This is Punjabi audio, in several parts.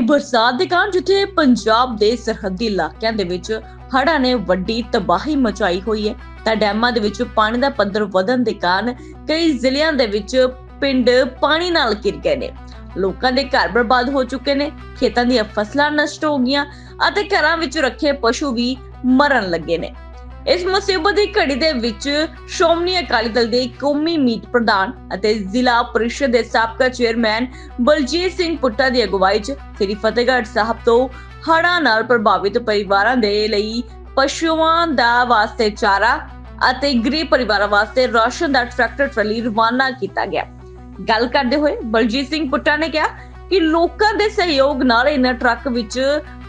ਬਰਸਾਤ ਦੇ ਕਾਰਨ ਜਿੱਥੇ ਪੰਜਾਬ ਦੇ ਸਰਹੱਦੀ ਇਲਾਕਿਆਂ ਦੇ ਵਿੱਚ ਹੜ੍ਹਾਂ ਨੇ ਵੱਡੀ ਤਬਾਹੀ ਮਚਾਈ ਹੋਈ ਹੈ, ਤਾਂ ਡੈਮਾਂ ਦੇ ਵਿੱਚ ਪਾਣੀ ਦਾ ਪੱਧਰ ਵਧਣ ਦੇ ਕਾਰਨ ਕਈ ਜ਼ਿਲ੍ਹਿਆਂ ਦੇ ਵਿੱਚ ਪਿੰਡ ਪਾਣੀ ਨਾਲ ਘਿਰ ਗਏ ਨੇ। ਲੋਕਾਂ ਦੇ ਘਰ ਬਰਬਾਦ ਹੋ ਚੁੱਕੇ ਨੇ, ਖੇਤਾਂ ਦੀਆਂ ਫਸਲਾਂ ਨਸ਼ਟ ਹੋ ਗਈਆਂ ਅਤੇ ਘਰਾਂ ਵਿੱਚ ਰੱਖੇ ਪਸ਼ੂ ਵੀ ਮਰਨ ਲੱਗੇ ਨੇ। ਇਸ ਮੁਸੀਬਤ ਦੀ ਘੜੀ ਦੇ ਵਿੱਚ ਸ਼੍ਰੋਮਣੀ ਅਕਾਲੀ ਦਲ ਦੇ ਕੌਮੀ ਮੀਤ ਪ੍ਰਧਾਨ ਅਤੇ ਜ਼ਿਲ੍ਹਾ ਪਰਿਸ਼ਦ ਦੇ ਸਾਬਕਾ ਚੇਅਰਮੈਨ ਬਲਜੀਤ ਸਿੰਘ ਪੁੱਟਾ ਦੀ ਅਗਵਾਈ 'ਚ ਸ੍ਰੀ ਫਤਿਹਗੜ੍ਹ ਸਾਹਿਬ ਤੋਂ ਹੜ੍ਹਾਂ ਨਾਲ ਪ੍ਰਭਾਵਿਤ ਪਰਿਵਾਰਾਂ ਦੇ ਲਈ ਪਸ਼ੂਆਂ ਦਾ ਵਾਸਤੇ ਚਾਰਾ ਅਤੇ ਗਰੀਬ ਪਰਿਵਾਰਾਂ ਵਾਸਤੇ ਰਾਸ਼ਨ ਦਾ ਟਰੈਕਟਰ ਟਰਾਲੀ ਰਵਾਨਾ ਕੀਤਾ ਗਿਆ। ਗੱਲ ਕਰਦੇ ਹੋਏ ਬਲਜੀਤ ਸਿੰਘ ਪੁੱਟਾ ਨੇ ਕਿਹਾ ਕਿ ਲੋਕਾਂ ਦੇ ਸਹਿਯੋਗ ਨਾਲ ਇਹਨਾਂ ਟਰੱਕ ਵਿੱਚ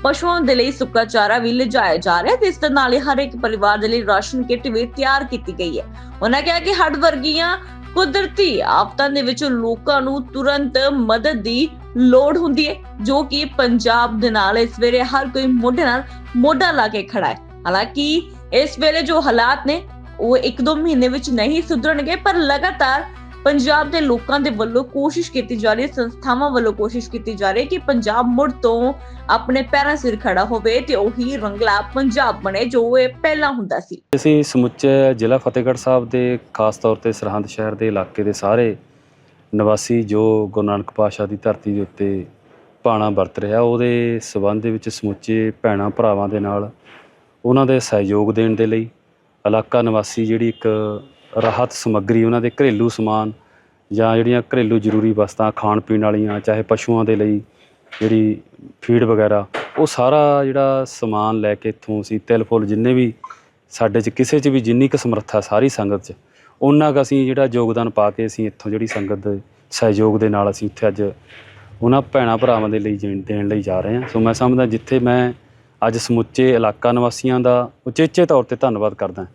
ਪਸ਼ੂਆਂ ਦੇ ਲਈ ਸੁੱਕਾ ਚਾਰਾ ਵੀ ਲਿਜਾਇਆ ਜਾ ਰਿਹਾ ਤੇ ਇਸ ਦੇ ਨਾਲ ਹੀ ਹਰ ਇੱਕ ਪਰਿਵਾਰ ਦੇ ਲਈ ਰਾਸ਼ਨ ਕਿੱਟ ਵੀ ਤਿਆਰ ਕੀਤੀ ਗਈ ਹੈ। ਉਹਨਾਂ ਕਿਹਾ ਕਿ ਹੜ੍ਹ ਵਰਗੀਆਂ ਕੁਦਰਤੀ ਆਫਤਾਂ ਦੇ ਵਿੱਚ ਲੋਕਾਂ ਨੂੰ ਤੁਰੰਤ ਮਦਦ ਦੀ ਲੋੜ ਹੁੰਦੀ ਹੈ, ਜੋ ਕਿ ਪੰਜਾਬ ਦੇ ਨਾਲ ਇਸ ਵੇਲੇ ਹਰ ਕੋਈ ਮੋਢੇ ਨਾਲ ਮੋਢਾ ਲਾ ਕੇ ਖੜਾ ਹੈ। ਹਾਲਾਂਕਿ ਇਸ ਵੇਲੇ ਜੋ ਹਾਲਾਤ ਨੇ, ਉਹ ਇੱਕ ਦੋ ਮਹੀਨੇ ਵਿੱਚ ਨਹੀਂ ਸੁਧਰਨਗੇ, ਪਰ ਲਗਾਤਾਰ ਪੰਜਾਬ ਦੇ ਲੋਕਾਂ ਦੇ ਵੱਲੋਂ ਕੋਸ਼ਿਸ਼ ਕੀਤੀ ਜਾ ਰਹੀ ਹੈ, ਸੰਸਥਾਵਾਂ ਵੱਲੋਂ ਕੋਸ਼ਿਸ਼ ਕੀਤੀ ਜਾ ਰਹੀ ਹੈ ਕਿ ਪੰਜਾਬ ਮੁੜ ਤੋਂ ਆਪਣੇ ਪੈਰਾਂ ਸਿਰ ਖੜਾ ਹੋਵੇ ਤੇ ਉਹੀ ਰੰਗਲਾ ਪੰਜਾਬ ਬਣੇ ਜੋ ਇਹ ਪਹਿਲਾਂ ਹੁੰਦਾ ਸੀ। ਅਸੀਂ ਸਮੁੱਚੇ ਜ਼ਿਲ੍ਹਾ ਫਤਿਹਗੜ੍ਹ ਸਾਹਿਬ ਦੇ ਖਾਸ ਤੌਰ ਤੇ ਸਰਹੰਦ ਸ਼ਹਿਰ ਦੇ ਇਲਾਕੇ ਦੇ ਸਾਰੇ ਨਿਵਾਸੀ ਜੋ ਗੁਰੂ ਨਾਨਕ ਪਾਤਸ਼ਾਹ ਦੀ ਧਰਤੀ ਦੇ ਉੱਤੇ ਭਾਣਾ ਵਰਤ ਰਿਹਾ, ਉਹਦੇ ਸਬੰਧ ਦੇ ਵਿੱਚ ਸਮੁੱਚੇ ਭੈਣਾਂ ਭਰਾਵਾਂ ਦੇ ਨਾਲ ਉਹਨਾਂ ਦੇ ਸਹਿਯੋਗ ਦੇਣ ਦੇ ਲਈ ਇਲਾਕਾ ਨਿਵਾਸੀ ਜਿਹੜੀ ਇੱਕ ਰਾਹਤ ਸਮੱਗਰੀ, ਉਹਨਾਂ ਦੇ ਘਰੇਲੂ ਸਮਾਨ ਜਾਂ ਜਿਹੜੀਆਂ ਘਰੇਲੂ ਜ਼ਰੂਰੀ ਵਸਤਾਂ, ਖਾਣ ਪੀਣ ਵਾਲੀਆਂ, ਚਾਹੇ ਪਸ਼ੂਆਂ ਦੇ ਲਈ ਜਿਹੜੀ ਫੀਡ ਵਗੈਰਾ, ਉਹ ਸਾਰਾ ਜਿਹੜਾ ਸਮਾਨ ਲੈ ਕੇ ਇੱਥੋਂ ਅਸੀਂ ਤਿਲ ਫੁੱਲ ਜਿੰਨੇ ਵੀ ਸਾਡੇ 'ਚ, ਕਿਸੇ 'ਚ ਵੀ ਜਿੰਨੀ ਕੁ ਸਮਰੱਥਾ ਸਾਰੀ ਸੰਗਤ 'ਚ, ਉਹਨਾਂ ਕੁ ਅਸੀਂ ਜਿਹੜਾ ਯੋਗਦਾਨ ਪਾ ਕੇ ਅਸੀਂ ਇੱਥੋਂ ਜਿਹੜੀ ਸੰਗਤ ਦੇ ਸਹਿਯੋਗ ਦੇ ਨਾਲ ਅਸੀਂ ਉੱਥੇ ਅੱਜ ਉਹਨਾਂ ਭੈਣਾਂ ਭਰਾਵਾਂ ਦੇ ਲਈ ਜੀਣ- ਦੇਣ ਲਈ ਜਾ ਰਹੇ ਹਾਂ। ਸੋ ਮੈਂ ਸਮਝਦਾ ਜਿੱਥੇ ਮੈਂ ਅੱਜ ਸਮੁੱਚੇ ਇਲਾਕਾ ਨਿਵਾਸੀਆਂ ਦਾ ਉਚੇਚੇ ਤੌਰ ਤੇ ਧੰਨਵਾਦ ਕਰਦਾ।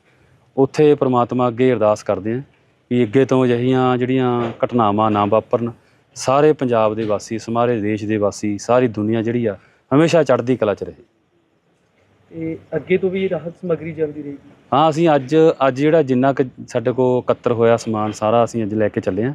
ਉੱਥੇ ਪ੍ਰਮਾਤਮਾ ਅੱਗੇ ਅਰਦਾਸ ਕਰਦੇ ਹਾਂ ਵੀ ਅੱਗੇ ਤੋਂ ਅਜਿਹੀਆਂ ਜਿਹੜੀਆਂ ਘਟਨਾਵਾਂ ਨਾ ਵਾਪਰਨ ਸਾਰੇ ਪੰਜਾਬ ਦੇ ਵਾਸੀ ਸਾਰੇ ਦੇਸ਼ ਦੇ ਵਾਸੀ ਸਾਰੀ ਦੁਨੀਆ ਜਿਹੜੀ ਆ ਹਮੇਸ਼ਾ ਚੜ੍ਹਦੀ ਕਲਾ 'ਚ ਰਹੇ। ਤੇ ਅੱਗੇ ਤੋਂ ਵੀ ਰਾਹਤ ਸਮੱਗਰੀ ਜਲਦੀ ਰਹੇਗੀ? ਹਾਂ ਅਸੀਂ ਅੱਜ ਅੱਜ ਜਿਹੜਾ ਜਿੰਨਾ ਕੁ ਸਾਡੇ ਕੋਲ ਇਕੱਤਰ ਹੋਇਆ ਸਮਾਨ ਸਾਰਾ ਅਸੀਂ ਅੱਜ ਲੈ ਕੇ ਚੱਲੇ ਹਾਂ।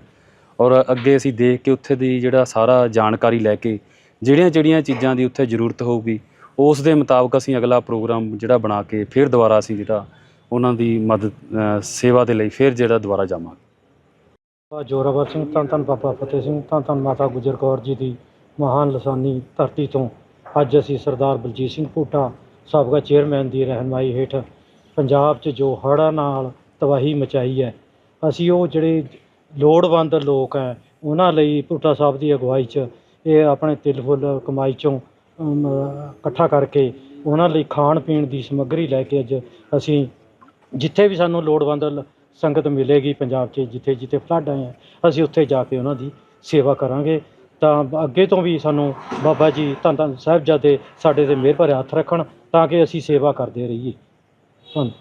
ਔਰ ਅੱਗੇ ਅਸੀਂ ਦੇਖ ਕੇ ਉੱਥੇ ਦੀ ਜਿਹੜਾ ਸਾਰਾ ਜਾਣਕਾਰੀ ਲੈ ਕੇ ਜਿਹੜੀਆਂ ਜਿਹੜੀਆਂ ਚੀਜ਼ਾਂ ਦੀ ਉੱਥੇ ਜ਼ਰੂਰਤ ਹੋਊਗੀ ਉਸ ਦੇ ਮੁਤਾਬਕ ਅਸੀਂ ਅਗਲਾ ਪ੍ਰੋਗਰਾਮ ਜਿਹੜਾ ਬਣਾ ਕੇ ਫਿਰ ਦੁਬਾਰਾ ਅਸੀਂ ਜਿਹੜਾ ਉਹਨਾਂ ਦੀ ਮਦਦ ਅ, ਸੇਵਾ ਦੇ ਲਈ ਫਿਰ ਜਿਹੜਾ ਦੁਬਾਰਾ ਜਾਵਾਂਗੇ। ਬਾਬਾ ਜੋਰਾਵਰ ਸਿੰਘ ਧੰਨ ਧੰਨ ਬਾਬਾ ਫਤਿਹ ਸਿੰਘ ਧੰਨ ਧੰਨ ਮਾਤਾ ਗੁਜਰ ਕੌਰ ਜੀ ਦੀ ਮਹਾਨ ਲਸਾਨੀ ਧਰਤੀ ਤੋਂ ਅੱਜ ਅਸੀਂ ਸਰਦਾਰ ਬਲਜੀਤ ਸਿੰਘ ਭੂਟਾ ਸਾਬਕਾ ਚੇਅਰਮੈਨ ਦੀ ਰਹਿਨਮਾਈ ਹੇਠ ਪੰਜਾਬ 'ਚ ਜੋ ਹੜ੍ਹਾਂ ਨਾਲ ਤਬਾਹੀ ਮਚਾਈ ਹੈ ਅਸੀਂ ਉਹ ਜਿਹੜੇ ਲੋੜਵੰਦ ਲੋਕ ਹੈ ਉਹਨਾਂ ਲਈ ਭੂਟਾ ਸਾਹਿਬ ਦੀ ਅਗਵਾਈ 'ਚ ਇਹ ਆਪਣੇ ਤਿਲ ਫੁੱਲ ਕਮਾਈ 'ਚੋਂ ਅਮ, ਇਕੱਠਾ ਕਰਕੇ ਉਹਨਾਂ ਲਈ ਖਾਣ ਪੀਣ ਦੀ ਸਮੱਗਰੀ ਲੈ ਕੇ ਅੱਜ ਅਸੀਂ ਜਿੱਥੇ ਵੀ ਸਾਨੂੰ ਲੋੜਵੰਦ ਲ- ਸੰਗਤ ਮਿਲੇਗੀ ਪੰਜਾਬ 'ਚ, ਜਿੱਥੇ ਜਿੱਥੇ ਫਲੱਡ ਆਏ ਆ, ਅਸੀਂ ਉੱਥੇ ਜਾ ਕੇ ਉਹਨਾਂ ਦੀ ਸੇਵਾ ਕਰਾਂਗੇ। ਤਾਂ ਅੱਗੇ ਤੋਂ ਵੀ ਸਾਨੂੰ ਬਾਬਾ ਜੀ, ਧੰਨ ਧੰਨ ਸਾਹਿਬਜ਼ਾਦੇ ਸਾਡੇ ਤੇ ਮਿਹਰ ਭਰਿਆ ਹੱਥ ਰੱਖਣ, ਤਾਂ ਕਿ ਅਸੀਂ ਸੇਵਾ ਕਰਦੇ ਰਹੀਏ। ਧੰਨ